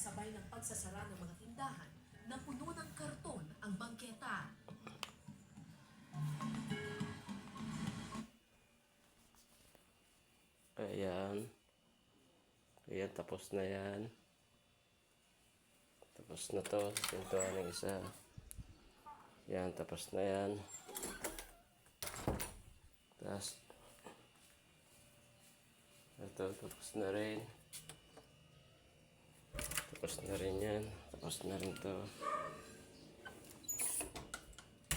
kasabay ng pagsasara ng mga tindahan na puno ng karton ang bangketa. Ayan. Ayan, tapos na yan. Tapos na to. Pintuan ng isa. Yan, tapos na yan. Tapos, ito, tapos na rin. Tapos na rin yan. Tapos na rin to.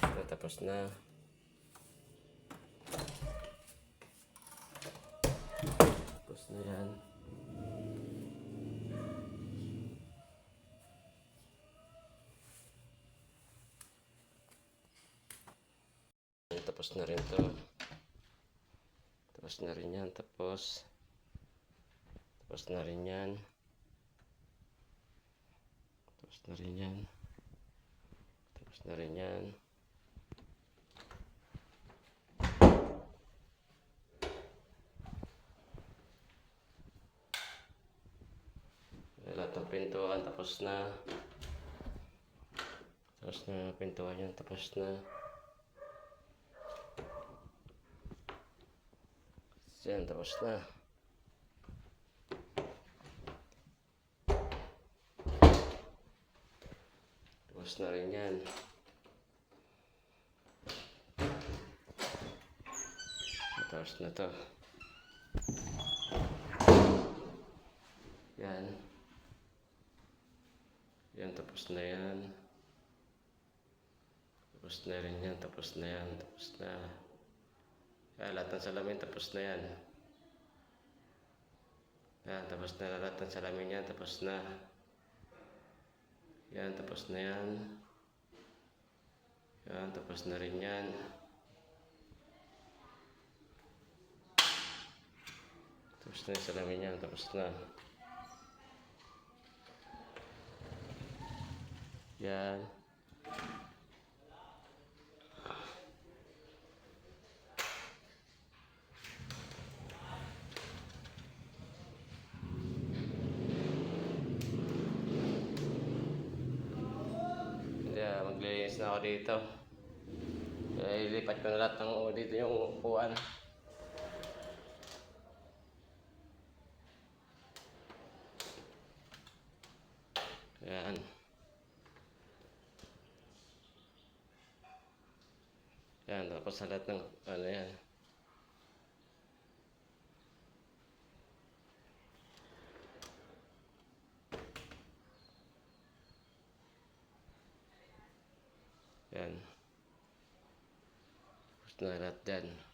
Ito, tapos na. Tapos na yan. Tapos na rin to. Tapos na rin yan. Tapos. Tapos na rin yan. Tapos na rin yan. Tapos na rin yan. Lahat ng pintuan tapos na. Tapos na pintuan yan. Tapos na. Yan, tapos na. Tapos na rin yan. Tapos na to. Yan. Yan, tapos na yan. Tapos na rin yan, tapos na yan, tapos na. Kaya lahat ng salamin, tapos na yan. Yan, tapos na lahat ng salamin yan, tapos na. Yan, tapos na yan. Yan, tapos na rin yan. Tapos na yung salamin yan, tapos na. Yan. Maglilinis na ako dito. Kaya ilipat ko na lahat ng dito yung upuan. Yan. Yan, tapos sa lahat ng ano yan. Yan. Tapos na lahat dyan.